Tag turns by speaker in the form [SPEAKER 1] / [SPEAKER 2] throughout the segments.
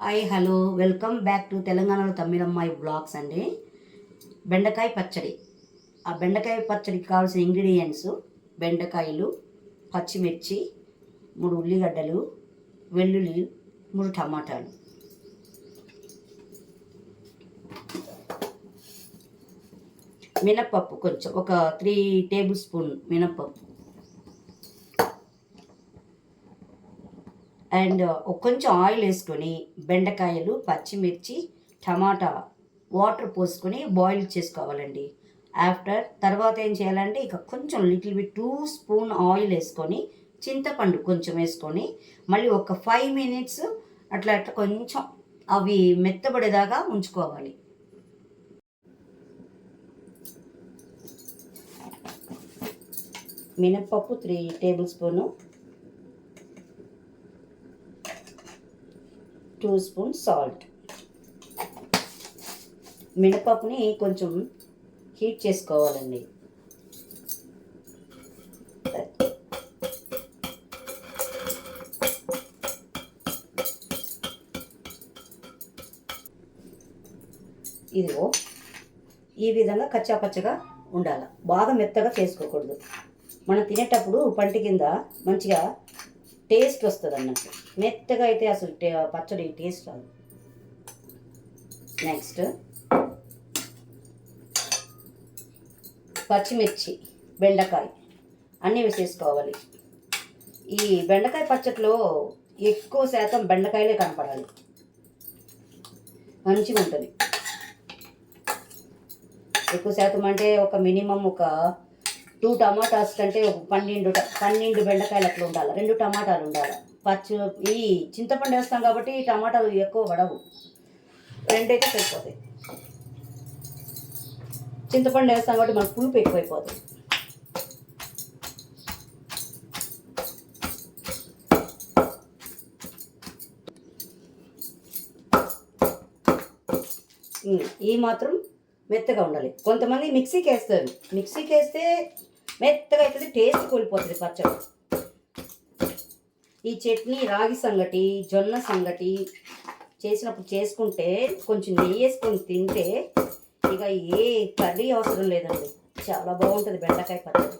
[SPEAKER 1] Hi hello. Welcome back to తెలంగాణలో తమిళమ్మాయి blogs అండి. బెండకాయ పచ్చడి. ఆ బెండకాయ పచ్చడికి కావాల్సిన ఇంగ్రీడియంట్స్ బెండకాయలు పచ్చిమిర్చి మూడు ఉల్లిగడ్డలు వెల్లుల్లి మూడు టమాటాలు. మినప్పప్పు కొంచెం ఒక త్రీ టేబుల్ స్పూన్ మినప్పప్పు. అండ్ కొంచెం ఆయిల్ వేసుకొని బెండకాయలు పచ్చిమిర్చి టమాటా వాటర్ పోసుకొని బాయిల్ చేసుకోవాలండి. ఆఫ్టర్ తర్వాత ఏం చేయాలంటే ఇక కొంచెం little bit two spoon oil వేసుకొని చింతపండు కొంచెం వేసుకొని మళ్ళీ ఒక ఫైవ్ మినిట్స్ అట్లా అట్లా కొంచెం అవి మెత్తబడేదాకా ఉంచుకోవాలి. మినప్పప్పు three tablespoon two spoon salt. మినపప్పుని కొంచెం హీట్ చేసుకోవాలండి. ఇదిగో ఈ విధంగా కచ్చాపచ్చగా ఉండాలి. బాగా మెత్తగా చేసుకోకూడదు. మనం తినేటప్పుడు పంటి కింద మంచిగా టేస్ట్ వస్తుంది అన్నట్టు మెత్తగా అయితే అసలు పచ్చడి టేస్ట్ రాదు. నెక్స్ట్. పచ్చిమిర్చి బెండకాయ అన్నీ వేసేసుకోవాలి. ఈ బెండకాయ పచ్చడిలో ఎక్కువ శాతం బెండకాయలే కనపడాలి. మంచిగా ఉంటుంది ఎక్కువ శాతం అంటే ఒక మినిమం ఒక టూ టమాటాస్ కంటే ఒక పన్నెండు పన్నెండు బెండకాయలు అట్లా ఉండాలి. రెండు టమాటాలు ఉండాలి. పచ్చి ఈ చింతపండు వేస్తాం కాబట్టి టమాటాలు ఎక్కువ పడవు. రెండైతే సరిపోతాయి. చింతపండు వేస్తాం కాబట్టి మనకు పులుపు ఎక్కువైపోతుంది. ఈ మాత్రం మెత్తగా ఉండాలి. కొంతమంది మిక్సీకి వేస్తారు. మిక్సీకి వేస్తే మెత్తగా అవుతుంది టేస్ట్ కోల్పోతుంది పచ్చడి. ఈ చట్నీ రాగి సంగటి జొన్న సంగటి చేసినప్పుడు చేసుకుంటే కొంచెం నెయ్యి వేసుకొని తింటే ఇక ఏ కర్రీ అవసరం లేదండి. చాలా బాగుంటుంది బెండకాయ పచ్చడి.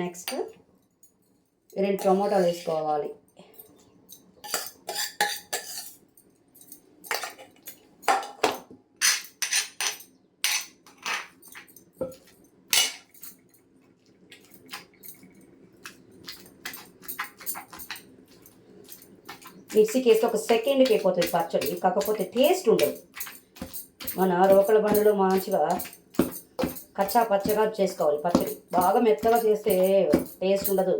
[SPEAKER 1] నెక్స్ట్ రెండు టొమాటోలు వేసుకోవాలి. మిక్సీకి వేస్తే ఒక సెకండ్కి అయిపోతుంది పచ్చడి. కాకపోతే టేస్ట్ ఉండదు. మన రోకల బండిలో మంచిగా కచ్చా పచ్చగా చేసుకోవాలి పచ్చడి. బాగా మెత్తగా చేస్తే టేస్ట్ ఉండదు.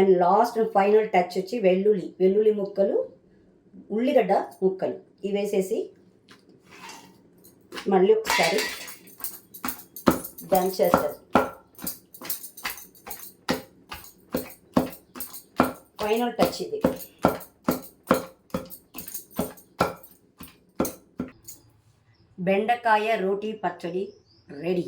[SPEAKER 1] And last and final touch వచ్చి వెల్లుల్లి. వెల్లుల్లి ముక్కలు ఉల్లిగడ్డ ముక్కలు. ఇవి వేసేసి మళ్ళీ ఒకసారి దంచేస్తారు ఫైనల్ టచ్ ఇది. బెండకాయ రోటీ పచ్చడి రెడీ.